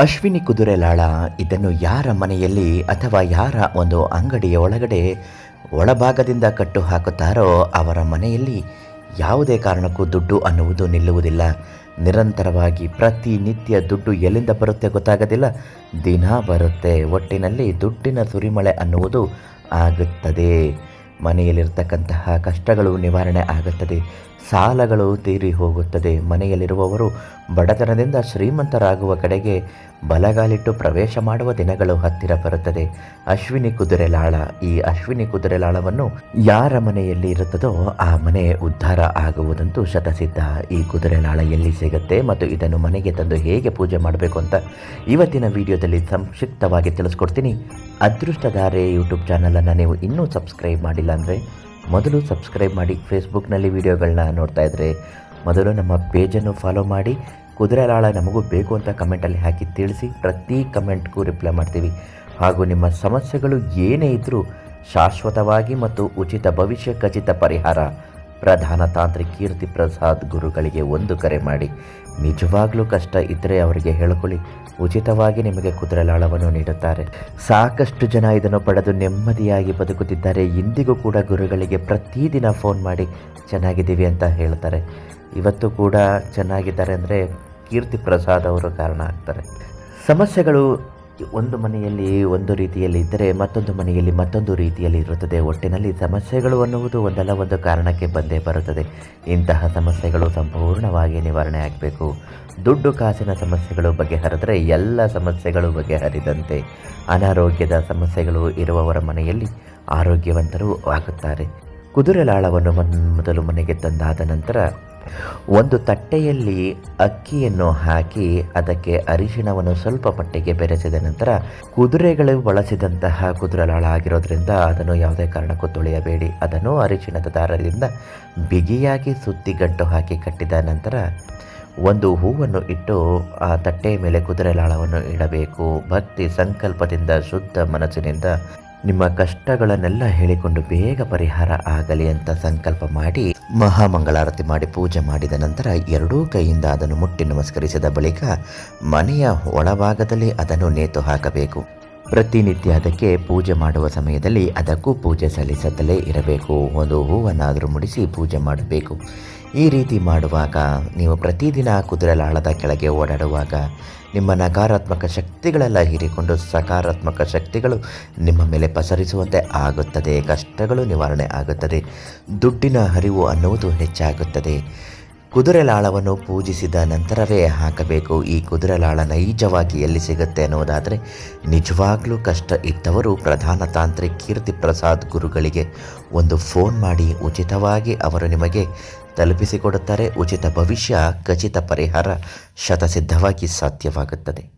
ಅಶ್ವಿನಿ ಕುದುರೆ ಲಾಳ ಇದನ್ನು ಯಾರ ಮನೆಯಲ್ಲಿ ಅಥವಾ ಯಾರ ಒಂದು ಅಂಗಡಿಯ ಒಳಗಡೆ ಒಳಭಾಗದಿಂದ ಕಟ್ಟು ಹಾಕುತ್ತಾರೋ ಅವರ ಮನೆಯಲ್ಲಿ ಯಾವುದೇ ಕಾರಣಕ್ಕೂ ದುಡ್ಡು ಅನ್ನುವುದು ನಿಲ್ಲುವುದಿಲ್ಲ. ನಿರಂತರವಾಗಿ ಪ್ರತಿನಿತ್ಯ ದುಡ್ಡು ಎಲ್ಲಿಂದ ಬರುತ್ತೆ ಗೊತ್ತಾಗೋದಿಲ್ಲ. ದಿನ ಬರುತ್ತೆ, ಒಟ್ಟಿನಲ್ಲಿ ದುಡ್ಡಿನ ಸುರಿಮಳೆ ಅನ್ನುವುದು ಆಗುತ್ತದೆ. ಮನೆಯಲ್ಲಿರ್ತಕ್ಕಂತಹ ಕಷ್ಟಗಳು ನಿವಾರಣೆ ಆಗುತ್ತದೆ. ಸಾಲಗಳು ತೀರಿ ಹೋಗುತ್ತದೆ. ಮನೆಯಲ್ಲಿರುವವರು ಬಡತನದಿಂದ ಶ್ರೀಮಂತರಾಗುವ ಕಡೆಗೆ ಬಲಗಾಲಿಟ್ಟು ಪ್ರವೇಶ ಮಾಡುವ ದಿನಗಳು ಹತ್ತಿರ ಬರುತ್ತದೆ. ಅಶ್ವಿನಿ ಕುದುರೆ ಲಾಳ, ಈ ಅಶ್ವಿನಿ ಕುದುರೆ ಲಾಳವನ್ನು ಯಾರ ಮನೆಯಲ್ಲಿ ಇರುತ್ತದೋ ಆ ಮನೆ ಉದ್ಧಾರ ಆಗುವುದಂತೂ ಶತಸಿದ್ಧ. ಈ ಕುದುರೆ ಲಾಳ ಎಲ್ಲಿ ಸಿಗುತ್ತೆ ಮತ್ತು ಇದನ್ನು ಮನೆಗೆ ತಂದು ಹೇಗೆ ಪೂಜೆ ಮಾಡಬೇಕು ಅಂತ ಇವತ್ತಿನ ವಿಡಿಯೋದಲ್ಲಿ ಸಂಕ್ಷಿಪ್ತವಾಗಿ ತಿಳಿಸ್ಕೊಡ್ತೀನಿ. ಅದೃಷ್ಟಧಾರೆ ಯೂಟ್ಯೂಬ್ ಚಾನಲನ್ನು ನೀವು ಇನ್ನೂ ಸಬ್ಸ್ಕ್ರೈಬ್ ಮಾಡಿಲ್ಲ ಅಂದರೆ ಮೊದಲು ಸಬ್ಸ್ಕ್ರೈಬ್ ಮಾಡಿ. ಫೇಸ್ಬುಕ್ನಲ್ಲಿ ವಿಡಿಯೋಗಳನ್ನ ನೋಡ್ತಾ ಇದ್ದರೆ ಮೊದಲು ನಮ್ಮ ಪೇಜನ್ನು ಫಾಲೋ ಮಾಡಿ. ಕುದುರೆ ಲಾಳ ನಮಗೂ ಬೇಕು ಅಂತ ಕಮೆಂಟಲ್ಲಿ ಹಾಕಿ ತಿಳಿಸಿ ಪ್ರತಿ ಕಮೆಂಟ್ಗೂ ರಿಪ್ಲೈ ಮಾಡ್ತೀವಿ. ಹಾಗೂ ನಿಮ್ಮ ಸಮಸ್ಯೆಗಳು ಏನೇ ಇದ್ದರೂ ಶಾಶ್ವತವಾಗಿ ಮತ್ತು ಉಚಿತ ಭವಿಷ್ಯ ಖಚಿತ ಪರಿಹಾರ ಪ್ರಧಾನ ತಾಂತ್ರಿಕ ಕೀರ್ತಿ ಪ್ರಸಾದ್ ಗುರುಗಳಿಗೆ ಒಂದು ಕರೆ ಮಾಡಿ. ನಿಜವಾಗ್ಲೂ ಕಷ್ಟ ಇದ್ದರೆ ಅವರಿಗೆ ಹೇಳಿಕೊಳ್ಳಿ. ಉಚಿತವಾಗಿ ನಿಮಗೆ ಕುದುರೆ ಲಾಳವನ್ನು ನೀಡುತ್ತಾರೆ. ಸಾಕಷ್ಟು ಜನ ಇದನ್ನು ಪಡೆದು ನೆಮ್ಮದಿಯಾಗಿ ಬದುಕುತ್ತಿದ್ದಾರೆ. ಇಂದಿಗೂ ಕೂಡ ಗುರುಗಳಿಗೆ ಪ್ರತಿದಿನ ಫೋನ್ ಮಾಡಿ, ಚೆನ್ನಾಗಿದ್ದೀವಿ ಅಂತ ಹೇಳ್ತಾರೆ. ಇವತ್ತು ಕೂಡ ಚೆನ್ನಾಗಿದ್ದಾರೆ ಅಂದರೆ ಕೀರ್ತಿ ಪ್ರಸಾದ್ ಅವರು ಕಾರಣ ಆಗ್ತಾರೆ. ಸಮಸ್ಯೆಗಳು ಒಂದು ಮನೆಯಲ್ಲಿ ಒಂದು ರೀತಿಯಲ್ಲಿ ಇದ್ದರೆ ಮತ್ತೊಂದು ಮನೆಯಲ್ಲಿ ಮತ್ತೊಂದು ರೀತಿಯಲ್ಲಿ ಇರುತ್ತದೆ. ಒಟ್ಟಿನಲ್ಲಿ ಸಮಸ್ಯೆಗಳು ಅನ್ನುವುದು ಒಂದಲ್ಲ, ಒಂದು ಕಾರಣಕ್ಕೆ ಬಂದೇ ಬರುತ್ತದೆ. ಇಂತಹ ಸಮಸ್ಯೆಗಳು ಸಂಪೂರ್ಣವಾಗಿ ನಿವಾರಣೆ ಆಗಬೇಕು. ದುಡ್ಡು ಕಾಸಿನ ಸಮಸ್ಯೆಗಳು ಬಗೆಹರಿದರೆ ಎಲ್ಲ ಸಮಸ್ಯೆಗಳು ಬಗೆಹರಿದಂತೆ. ಅನಾರೋಗ್ಯದ ಸಮಸ್ಯೆಗಳು ಇರುವವರ ಮನೆಯಲ್ಲಿ ಆರೋಗ್ಯವಂತರು ಆಗುತ್ತಾರೆ. ಕುದುರೆ ಲಾಳವನ್ನು ಮೊದಲು ಮನೆಗೆ ತಂದಾದ ನಂತರ ಒಂದು ತಟ್ಟೆಯಲ್ಲಿ ಅಕ್ಕಿಯನ್ನು ಹಾಕಿ ಅದಕ್ಕೆ ಅರಿಶಿಣವನ್ನು ಸ್ವಲ್ಪ ಮಟ್ಟಿಗೆ ಬೆರೆಸಿದ ನಂತರ ಕುದುರೆಗಳು ಬಳಸಿದಂತಹ ಕುದುರೆಲಾಳ ಆಗಿರೋದ್ರಿಂದ ಅದನ್ನು ಯಾವುದೇ ಕಾರಣಕ್ಕೂ ತೊಳೆಯಬೇಡಿ. ಅದನ್ನು ಅರಿಶಿಣದ ದಾರದಿಂದ ಬಿಗಿಯಾಗಿ ಸುತ್ತಿ ಗಂಟು ಹಾಕಿ ಕಟ್ಟಿದ ನಂತರ ಒಂದು ಹೂವನ್ನು ಇಟ್ಟು ಆ ತಟ್ಟೆಯ ಮೇಲೆ ಕುದುರೆ ಲಾಳವನ್ನು ಇಡಬೇಕು. ಭಕ್ತಿ ಸಂಕಲ್ಪದಿಂದ, ಶುದ್ಧ ಮನಸ್ಸಿನಿಂದ ನಿಮ್ಮ ಕಷ್ಟಗಳನ್ನೆಲ್ಲ ಹೇಳಿಕೊಂಡು ಬೇಗ ಪರಿಹಾರ ಆಗಲಿ ಅಂತ ಸಂಕಲ್ಪ ಮಾಡಿ ಮಹಾಮಂಗಳಾರತಿ ಮಾಡಿ ಪೂಜೆ ಮಾಡಿದ ನಂತರ ಎರಡೂ ಕೈಯಿಂದ ಅದನ್ನು ಮುಟ್ಟಿ ನಮಸ್ಕರಿಸಿದ ಬಳಿಕ ಮನೆಯ ಒಳಭಾಗದಲ್ಲಿ ಅದನ್ನು ನೇತು ಹಾಕಬೇಕು. ಪ್ರತಿನಿತ್ಯ ಅದಕ್ಕೆ ಪೂಜೆ ಮಾಡುವ ಸಮಯದಲ್ಲಿ ಅದಕ್ಕೂ ಪೂಜೆ ಸಲ್ಲಿಸುತ್ತಲೇ ಇರಬೇಕು. ಒಂದು ಹೂವನ್ನಾದರೂ ಮುಡಿಸಿ ಪೂಜೆ ಮಾಡಬೇಕು. ಈ ರೀತಿ ಮಾಡುವಾಗ ನೀವು ಪ್ರತಿದಿನ ಕುದುರೆ ಲಾಳದ ಕೆಳಗೆ ಓಡಾಡುವಾಗ ನಿಮ್ಮ ನಕಾರಾತ್ಮಕ ಶಕ್ತಿಗಳೆಲ್ಲ ಹೀರಿಕೊಂಡು ಸಕಾರಾತ್ಮಕ ಶಕ್ತಿಗಳು ನಿಮ್ಮ ಮೇಲೆ ಪಸರಿಸುವಂತೆ ಆಗುತ್ತದೆ. ಕಷ್ಟಗಳು ನಿವಾರಣೆ ಆಗುತ್ತದೆ. ದುಡ್ಡಿನ ಹರಿವು ಅನ್ನುವುದು ಹೆಚ್ಚಾಗುತ್ತದೆ. ಕುದುರೆ ಲಾಳವನ್ನು ಪೂಜಿಸಿದ ನಂತರವೇ ಹಾಕಬೇಕು. ಈ ಕುದುರೆಲಾಳ ನೈಜವಾಗಿ ಎಲ್ಲಿ ಸಿಗುತ್ತೆ ಅನ್ನೋದಾದರೆ, ನಿಜವಾಗ್ಲೂ ಕಷ್ಟ ಇದ್ದವರು ಪ್ರಧಾನ ತಾಂತ್ರಿ ಕೀರ್ತಿ ಪ್ರಸಾದ್ ಗುರುಗಳಿಗೆ ಒಂದು ಫೋನ್ ಮಾಡಿ ಉಚಿತವಾಗಿ ಅವರು ನಿಮಗೆ ತಲುಪಿಸಿಕೊಡುತ್ತಾರೆ. ಉಚಿತ ಭವಿಷ್ಯ, ಖಚಿತ ಪರಿಹಾರ ಶತಸಿದ್ಧವಾಗಿ ಸಾಧ್ಯವಾಗುತ್ತದೆ.